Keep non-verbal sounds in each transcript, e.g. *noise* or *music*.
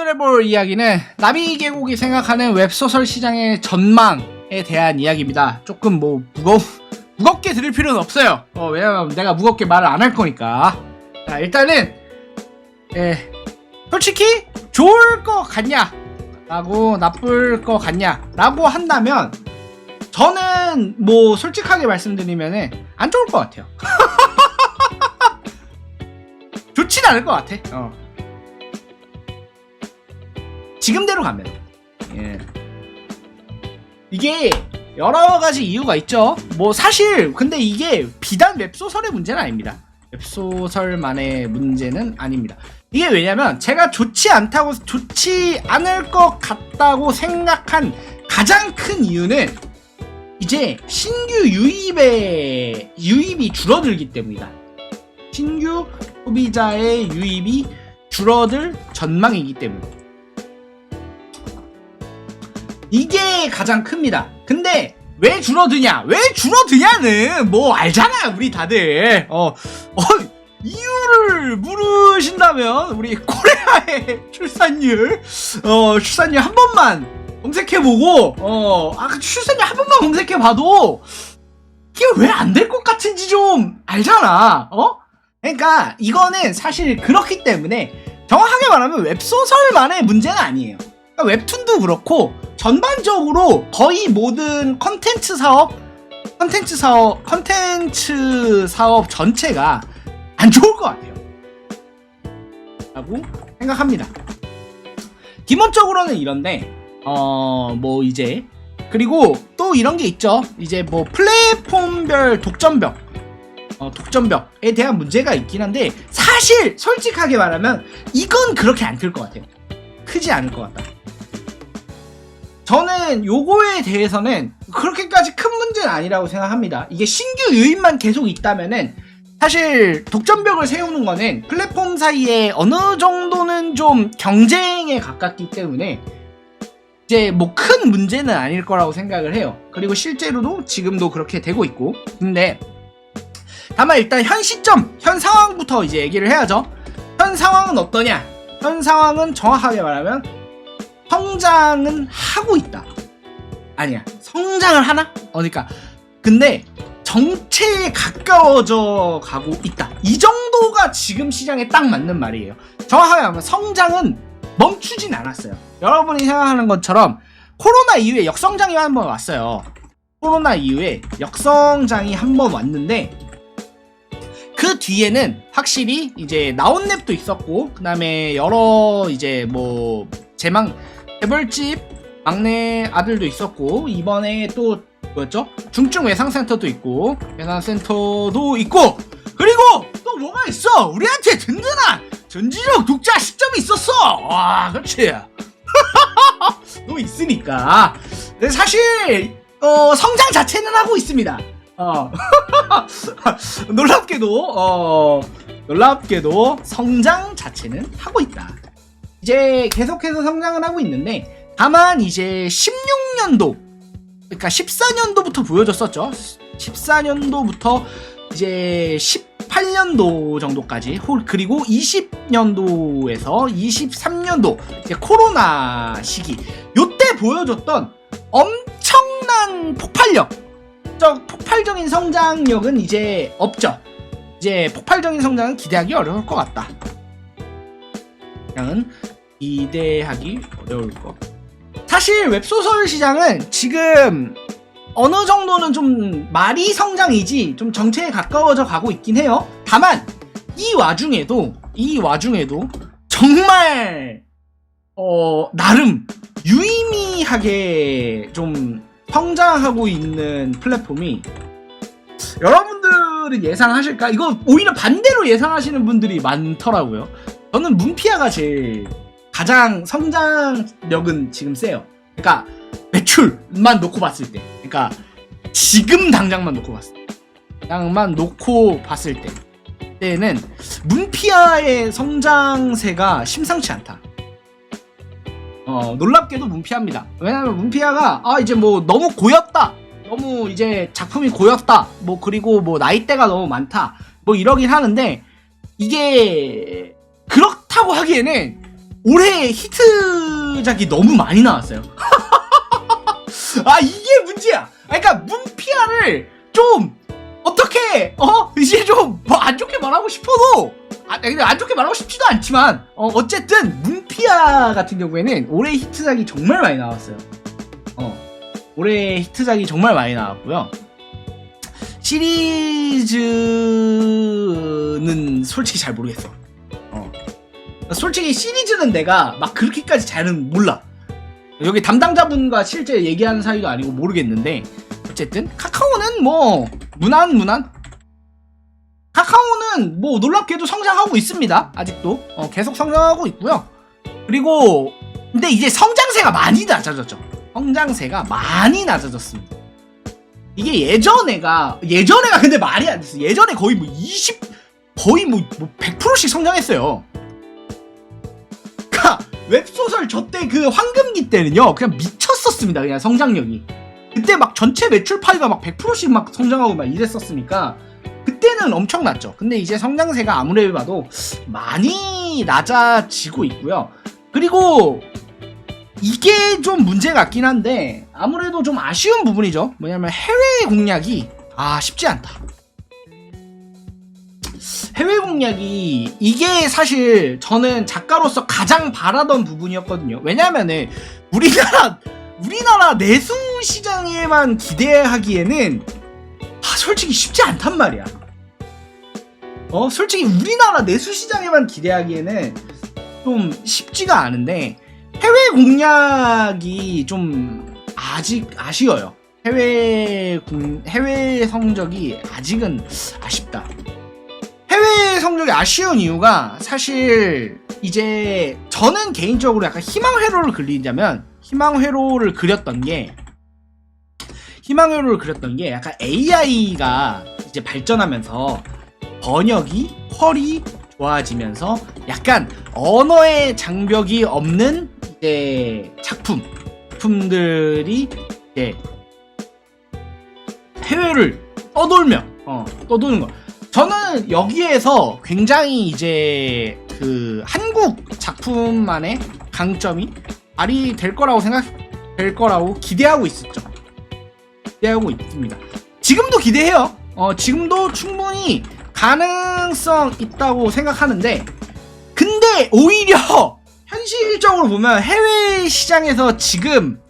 오늘 해볼 이야기는 나비 계곡이 생각하는 웹소설 시장의 전망에 대한 이야기입니다. 조금 뭐 무거 무겁게 들을 필요는 없어요. 어, 왜냐면 내가 무겁게 말을 안 할 거니까. 자, 일단은 예, 솔직히 좋을 것 같냐? 라고 나쁠 것 같냐? 라고 한다면 저는 뭐 솔직하게 말씀드리면은 안 좋을 것 같아요. *laughs* 좋진 않을 것 같아. 어. 지금대로 가면 예. 이게 여러 가지 이유가 있죠. 뭐 사실 근데 이게 비단 웹소설의 문제는 아닙니다. 웹소설만의 문제는 아닙니다. 이게 왜냐면 제가 좋지 않다고 좋지 않을 것 같다고 생각한 가장 큰 이유는 이제 신규 유입의 유입이 줄어들기 때문이다. 신규 소비자의 유입이 줄어들 전망이기 때문에. 이게 가장 큽니다. 근데 왜 줄어드냐? 왜 줄어드냐는 뭐 알잖아요, 우리 다들. 어, 어 이유를 물으신다면 우리 코레아의 *laughs* 출산율, 어 출산율 한 번만 검색해보고, 어, 아 출산율 한 번만 검색해봐도 이게 왜 안 될 것 같은지 좀 알잖아, 어? 그러니까 이거는 사실 그렇기 때문에 정확하게 말하면 웹소설만의 문제는 아니에요. 그러니까 웹툰도 그렇고 전반적으로 거의 모든 컨텐츠 사업, 컨텐츠 사업, 컨텐츠 사업 전체가 안 좋을 것 같아요. 라고 생각합니다. 기본적으로는 이런데, 어, 뭐 이제, 그리고 또 이런 게 있죠. 이제 뭐 플랫폼별 독점벽, 어, 독점벽에 대한 문제가 있긴 한데, 사실 솔직하게 말하면 이건 그렇게 안 클 것 같아요. 크지 않을 것 같다. 저는 요거에 대해서는 그렇게까지 큰 문제는 아니라고 생각합니다. 이게 신규 유입만 계속 있다면은 사실 독점벽을 세우는 거는 플랫폼 사이에 어느 정도는 좀 경쟁에 가깝기 때문에 이제 뭐 큰 문제는 아닐 거라고 생각을 해요. 그리고 실제로도 지금도 그렇게 되고 있고. 근데 다만 일단 현 시점, 현 상황부터 이제 얘기를 해야죠. 현 상황은 어떠냐? 현 상황은 정확하게 말하면 성장은 하고 있다. 아니야. 성장을 하나? 어, 그러니까. 근데 정체에 가까워져 가고 있다. 이 정도가 지금 시장에 딱 맞는 말이에요. 정확하게 말하면 성장은 멈추진 않았어요. 여러분이 생각하는 것처럼 코로나 이후에 역성장이 한 번 왔어요. 코로나 이후에 역성장이 한 번 왔는데 그 뒤에는 확실히 이제 나온 랩도 있었고 그다음에 여러 이제 뭐 제망 개벌집 막내 아들도 있었고 이번에 또 뭐였죠? 중증 외상센터도 있고 외상센터도 있고 그리고 또 뭐가 있어? 우리한테 든든한 전지적 독자 시점이 있었어! 와 그렇지. *laughs* 또 있으니까. 근데 사실 어, 성장 자체는 하고 있습니다. 어. *laughs* 놀랍게도 어 놀랍게도 성장 자체는 하고 있다 이제 계속해서 성장을 하고 있는데 다만 이제 16년도 그러니까 14년도부터 보여줬었죠. 14년도부터 이제 18년도 정도까지 홀 그리고 20년도에서 23년도 이제 코로나 시기 요때 보여줬던 엄청난 폭발력 저 폭발적인 성장력은 이제 없죠. 이제 폭발적인 성장은 기대하기 어려울 것 같다. 그냥은 기대하기 어려울 것. 사실 웹소설 시장은 지금 어느 정도는 좀 말이 성장이지 좀 정체에 가까워져 가고 있긴 해요. 다만 이 와중에도 이 와중에도 정말 어 나름 유의미하게 좀 성장하고 있는 플랫폼이 여러분들은 예상하실까? 이거 오히려 반대로 예상하시는 분들이 많더라고요. 저는 문피아가 제일 가장 성장력은 지금 세요. 그러니까 매출만 놓고 봤을 때, 그러니까 지금 당장만 놓고 봤을 때, 당장만 놓고 봤을 때, 때는 문피아의 성장세가 심상치 않다. 어 놀랍게도 문피아입니다. 왜냐하면 문피아가 아 이제 뭐 너무 고였다, 너무 이제 작품이 고였다, 뭐 그리고 뭐 나이대가 너무 많다, 뭐 이러긴 하는데 이게 그렇다고 하기에는 올해 히트작이 너무 많이 나왔어요. *laughs* 아 이게 문제야. 아, 그러니까 문피아를 좀 어떻게 어 이제 좀 뭐 안 좋게 말하고 싶어도 아, 안 좋게 말하고 싶지도 않지만 어, 어쨌든 문피아 같은 경우에는 올해 히트작이 정말 많이 나왔어요. 어 올해 히트작이 정말 많이 나왔고요. 시리즈는 솔직히 잘 모르겠어. 어. 솔직히 시리즈는 내가 막 그렇게까지 잘은 몰라. 여기 담당자분과 실제 얘기하는 사이도 아니고 모르겠는데 어쨌든 카카오는 뭐 무난 무난. 카카오는 뭐 놀랍게도 성장하고 있습니다. 아직도. 어, 계속 성장하고 있고요. 그리고 근데 이제 성장세가 많이 낮아졌죠. 성장세가 많이 낮아졌습니다. 이게 예전에가 예전에가 근데 말이 안 됐어 예전에 거의 뭐 20 거의 뭐, 뭐 100%씩 성장했어요 웹소설 저 때 그 황금기 때는요 그냥 미쳤었습니다 그냥 성장력이. 그때 막 전체 매출 파이가 막 100%씩 막 성장하고 막 이랬었으니까 그때는 엄청났죠. 근데 이제 성장세가 아무리 봐도 많이 낮아지고 있고요. 그리고 이게 좀 문제 같긴 한데 아무래도 좀 아쉬운 부분이죠. 뭐냐면 해외 공략이 아 쉽지 않다 해외 공략이 이게 사실 저는 작가로서 가장 바라던 부분이었거든요. 왜냐면은 우리나라 우리나라 내수 시장에만 기대하기에는 아, 솔직히 쉽지 않단 말이야. 어, 솔직히 우리나라 내수 시장에만 기대하기에는 좀 쉽지가 않은데 해외 공략이 좀 아직 아쉬워요. 해외 공 해외 성적이 아직은 아쉽다. 성적이 아쉬운 이유가 사실 이제 저는 개인적으로 약간 희망회로를 그리자면 희망회로를 그렸던 게 희망회로를 그렸던 게 약간 AI가 이제 발전하면서 번역이 퀄이 좋아지면서 약간 언어의 장벽이 없는 이제 작품 작품들이 이제 해외를 떠돌며 어, 떠도는 거. 저는 여기에서 굉장히 이제 그 한국 작품만의 강점이 발휘 될 거라고 생각 될 거라고 기대하고 있었죠. 기대하고 있습니다. 지금도 기대해요. 어, 지금도 충분히 가능성 있다고 생각하는데, 근데 오히려 현실적으로 보면 해외 시장에서 지금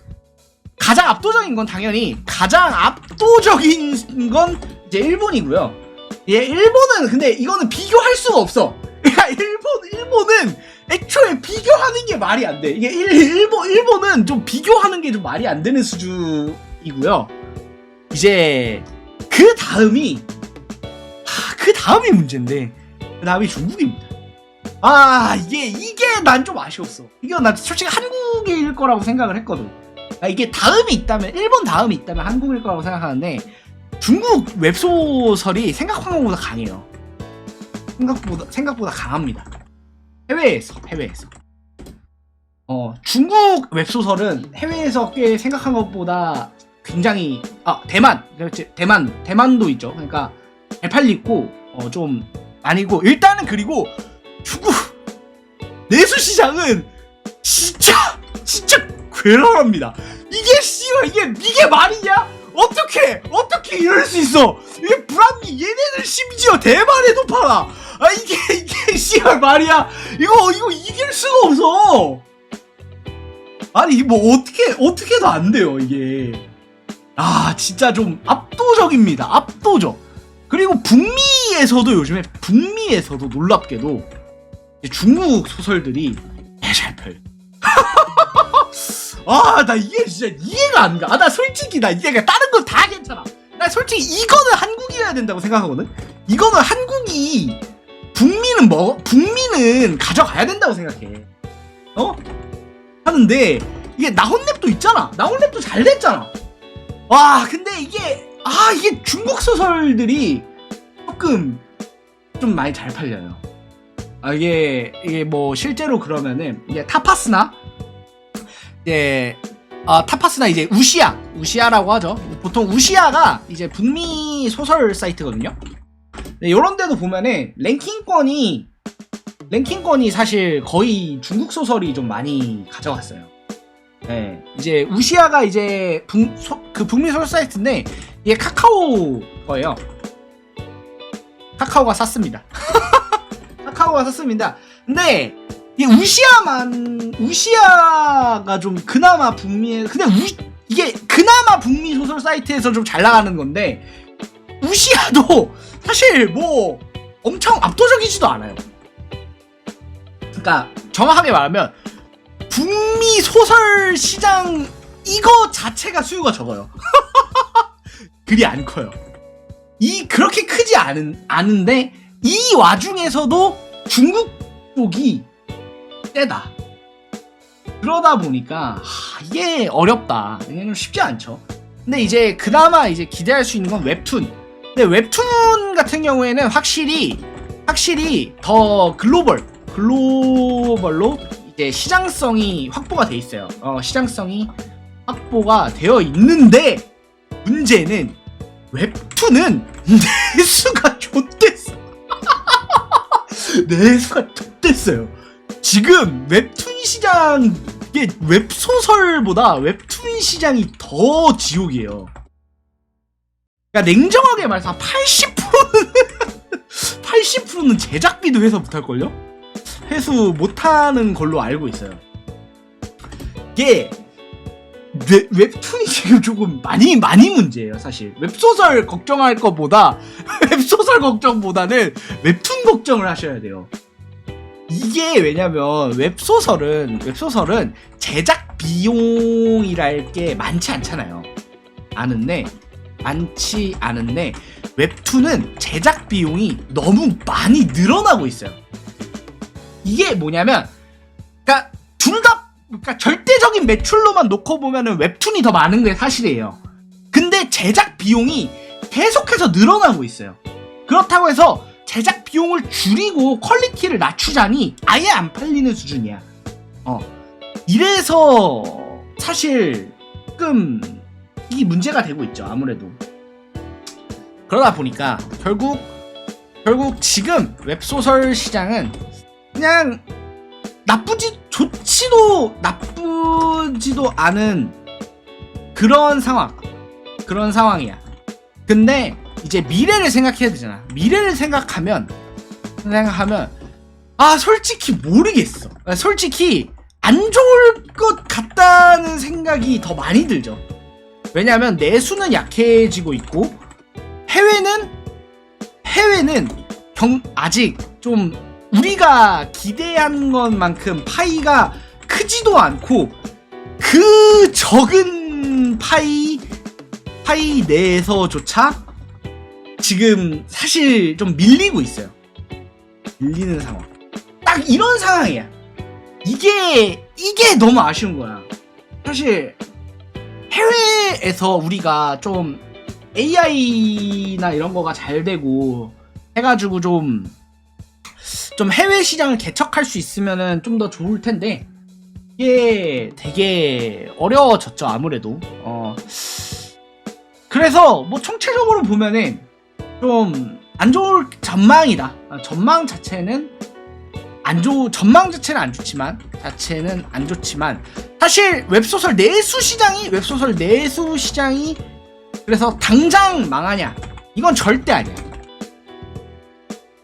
가장 압도적인 건 당연히 가장 압도적인 건 이제 일본이고요. 예, 일본은 근데 이거는 비교할 수가 없어. *laughs* 그러니까 일본 일본은 애초에 비교하는 게 말이 안 돼. 이게 일, 일본 일본은 좀 비교하는 게 좀 말이 안 되는 수준이고요. 이제 그 다음이 아, 그 다음이 문제인데 그 다음이 중국입니다. 아 이게 이게 난 좀 아쉬웠어. 이게 난 솔직히 한국일 거라고 생각을 했거든. 아, 이게 다음이 있다면 일본 다음이 있다면 한국일 거라고 생각하는데 중국 웹소설이 생각한 것보다 강해요. 생각보다 생각보다 강합니다. 해외에서 해외에서. 어 중국 웹소설은 해외에서 꽤 생각한 것보다 굉장히 아 대만 그렇지 대만 대만도 있죠. 그러니까 잘 팔리고 어 좀 아니고 일단은 그리고 중국 내수 시장은 진짜 진짜 괴랄합니다. 이게 씨발 이게 이게 말이냐? 어떻게 어떻게 이럴 수 있어? 이게 불합리 얘네들 심지어 대만에도 팔아. 아 이게 *laughs* 이게 씨발 말이야? 이거 이거 이길 수가 없어. 아니 뭐 어떻게 어떻게도 안 돼요 이게. 아 진짜 좀 압도적입니다. 압도적. 그리고 북미에서도 요즘에 북미에서도 놀랍게도 중국 소설들이 잘 팔려. *laughs* 아, 나 이게 진짜 이해가 안 가. 아, 나 솔직히 나 이해가 다른 건 다 괜찮아. 나 솔직히 이거는 한국이어야 된다고 생각하거든. 이거는 한국이 북미는 뭐 북미는 가져가야 된다고 생각해. 어? 하는데 이게 나 혼랩도 있잖아. 나 혼랩도 잘 됐잖아. 와, 근데 이게 아, 이게 중국 소설들이 조금 좀 많이 잘 팔려요. 아, 이게 이게 뭐 실제로 그러면은 이게 타파스나 이제 아, 타파스나 이제 우시아 우시아라고 하죠. 보통 우시아가 이제 북미 소설 사이트거든요. 네, 이런 데도 보면은 랭킹권이 랭킹권이 사실 거의 중국 소설이 좀 많이 가져갔어요. 네, 이제 우시아가 이제 북, 소- 그 북미 소설 사이트인데 이게 카카오 거예요. 카카오가 샀습니다. *laughs* 카카오가 샀습니다. 근데 이 우시아만 우시아가 좀 그나마 북미에 근데 우 이게 그나마 북미 소설 사이트에서 좀 잘 나가는 건데 우시아도 *laughs* 사실 뭐 엄청 압도적이지도 않아요. 그러니까 정확하게 말하면 북미 소설 시장 이거 자체가 수요가 적어요. *laughs* 그리 안 커요. 이 그렇게 크지 않은 않은데 이 와중에서도 중국 쪽이 세다. 그러다 보니까 하, 이게 어렵다. 이게 좀 쉽지 않죠. 근데 이제 그나마 이제 기대할 수 있는 건 웹툰. 근데 웹툰 같은 경우에는 확실히 확실히 더 글로벌 글로벌로 이제 시장성이 확보가 돼 있어요. 어, 시장성이 확보가 되어 있는데 문제는 웹툰은 *laughs* 내수가 좆됐어. *laughs* 내수가 좆됐어요. 지금 웹툰 시장 이게 웹소설보다 웹툰 시장이 더 지옥이에요. 그러니까 냉정하게 말해서 80%는 *laughs* 80%는 제작비도 회사 못할걸요? 회수 못하는 걸로 알고 있어요. 이게 웹, 웹툰이 지금 조금 많이 많이 문제예요 사실 웹소설 걱정할 것보다 *laughs* 웹소설 걱정보다는 웹툰 걱정을 하셔야 돼요 이게 왜냐면 웹소설은 웹소설은 제작 비용이랄 게 많지 않잖아요 아는데 많지 않은데 웹툰은 제작 비용이 너무 많이 늘어나고 있어요 이게 뭐냐면 그러니까 둘 다 그러니까 절대적인 매출로만 놓고 보면은 웹툰이 더 많은 게 사실이에요. 근데 제작 비용이 계속해서 늘어나고 있어요. 그렇다고 해서 제작 비용을 줄이고 퀄리티를 낮추자니 아예 안 팔리는 수준이야. 어. 이래서 사실 조금 이 문제가 되고 있죠. 아무래도. 그러다 보니까 결국 결국 지금 웹소설 시장은 그냥 나쁘지 좋지도 나쁘지도 않은 그런 상황 그런 상황이야 근데 이제 미래를 생각해야 되잖아. 미래를 생각하면 생각하면 아 솔직히 모르겠어. 아, 솔직히 안 좋을 것 같다는 생각이 더 많이 들죠. 왜냐하면 내수는 약해지고 있고 해외는 해외는 경 아직 좀 우리가 기대한 것만큼 파이가 크지도 않고 그 적은 파이 파이 내에서조차 지금 사실 좀 밀리고 있어요. 밀리는 상황. 딱 이런 상황이야. 이게 이게 너무 아쉬운 거야. 사실 해외에서 우리가 좀 AI나 이런 거가 잘 되고 해가지고 좀 좀 해외 시장을 개척할 수 있으면은 좀 더 좋을 텐데 이게 되게 어려워졌죠 아무래도 어 그래서 뭐 총체적으로 보면은 좀 안 좋을 전망이다 아, 전망 자체는 안 좋, 전망 자체는 안 좋지만, 자체는 안 좋지만, 사실 웹소설 내수 시장이, 웹소설 내수 시장이, 그래서 당장 망하냐? 이건 절대 아니야.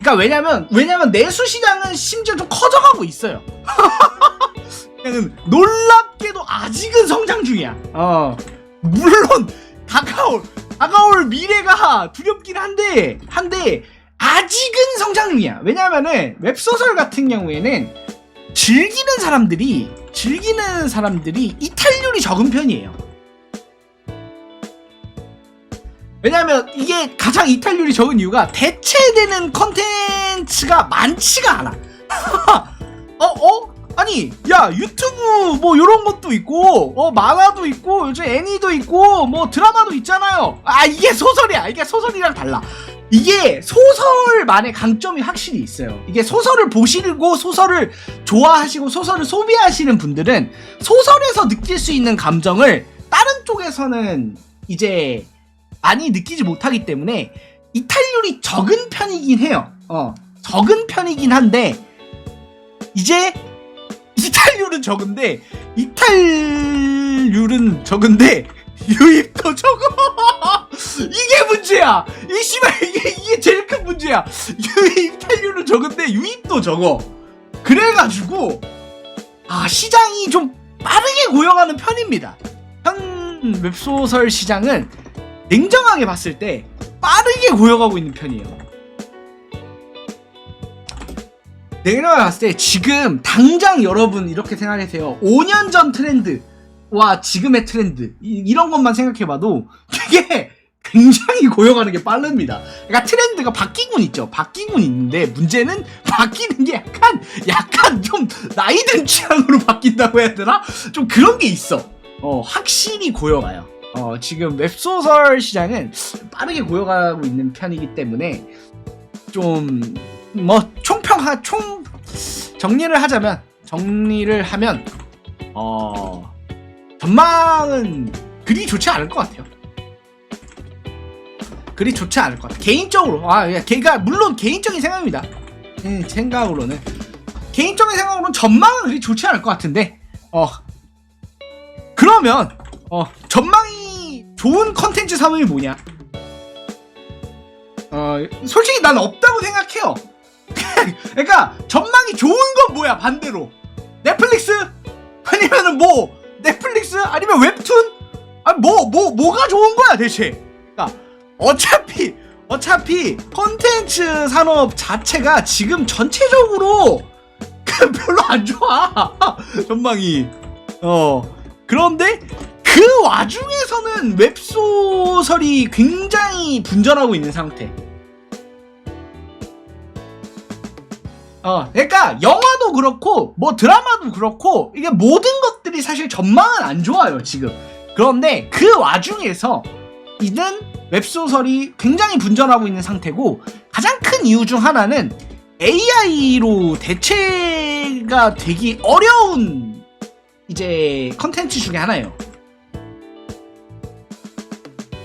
그러니까 왜냐면, 왜냐면 내수 시장은 심지어 좀 커져가고 있어요. *laughs* 놀랍게도 아직은 성장 중이야. 어. 물론, 다가올, 다가올 미래가 두렵긴 한데, 한데, 아직은 성장 중이야. 왜냐면은 웹소설 같은 경우에는 즐기는 사람들이 즐기는 사람들이 이탈률이 적은 편이에요. 왜냐면 이게 가장 이탈률이 적은 이유가 대체되는 컨텐츠가 많지가 않아. *laughs* 어, 어? 아니, 야, 유튜브 뭐 요런 것도 있고, 어, 만화도 있고, 요즘 애니도 있고, 뭐 드라마도 있잖아요. 아, 이게 소설이야. 이게 소설이랑 달라. 이게 소설만의 강점이 확실히 있어요. 이게 소설을 보시고 소설을 좋아하시고 소설을 소비하시는 분들은 소설에서 느낄 수 있는 감정을 다른 쪽에서는 이제 많이 느끼지 못하기 때문에 이탈률이 적은 편이긴 해요. 어, 적은 편이긴 한데 이제 이탈률은 적은데 이탈률은 적은데 유입도 적어! *laughs* 이게 문제야! 이 씨발 이게 이게 제일 큰 문제야! 유입 *laughs* 이탈률은 적은데 유입도 적어! 그래가지고 아 시장이 좀 빠르게 고여가는 편입니다. 현 웹소설 시장은 냉정하게 봤을 때 빠르게 고여가고 있는 편이에요 냉정하게 봤을 때 지금 당장 여러분 이렇게 생각하세요 5년 전 트렌드와 지금의 트렌드 이, 런 것만 생각해봐도 되게 굉장히 고여가는 게 빠릅니다. 그러니까 트렌드가 바뀌곤 있죠. 바뀌곤 있는데 문제는 바뀌는 게 약간 약간 좀 나이든 취향으로 바뀐다고 해야 되나? 좀 그런 게 있어. 어 확실히 고여가요. 어 지금 웹소설 시장은 빠르게 고여가고 있는 편이기 때문에 좀 뭐 총평하 총 정리를 하자면 정리를 하면 어 전망은 그리 좋지 않을 것 같아요. 그리 좋지 않을 것 같아. 개인적으로 아, 예, 걔가 물론 개인적인 생각입니다. 음, 생각으로는 개인적인 생각으로는 전망은 그리 좋지 않을 것 같은데 어 그러면 어 전망이 좋은 컨텐츠 상황이 뭐냐? 어 솔직히 난 없다고 생각해요. 그러니까 전망이 좋은 건 뭐야 반대로? 넷플릭스? 아니면은 뭐 넷플릭스? 아니면 웹툰? 아뭐 뭐 뭐가 좋은 거야 대체? 그러니까 어차피 어차피 컨텐츠 산업 자체가 지금 전체적으로 그 *laughs* 별로 안 좋아 *laughs* 전망이. 어 그런데 그 와중에서는 웹소설이 굉장히 분전하고 있는 상태 어, 그러니까 영화도 그렇고 뭐 드라마도 그렇고 이게 모든 것들이 사실 전망은 안 좋아요 지금. 그런데 그 와중에서 이는 웹소설이 굉장히 분전하고 있는 상태고 가장 큰 이유 중 하나는 AI로 대체가 되기 어려운 이제 컨텐츠 중에 하나예요.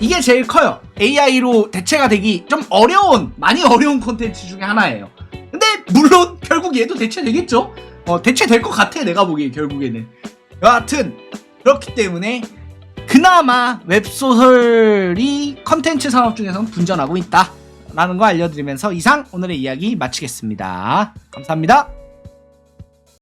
이게 제일 커요. AI로 대체가 되기 좀 어려운, 많이 어려운 컨텐츠 중에 하나예요. 물론 결국 얘도 대체되겠죠. 어 대체될 것 같아 내가 보기에 결국에는. 여하튼 그렇기 때문에 그나마 웹소설이 컨텐츠 산업 중에서는 분전하고 있다. 라는 거 알려드리면서 이상 오늘의 이야기 마치겠습니다. 감사합니다.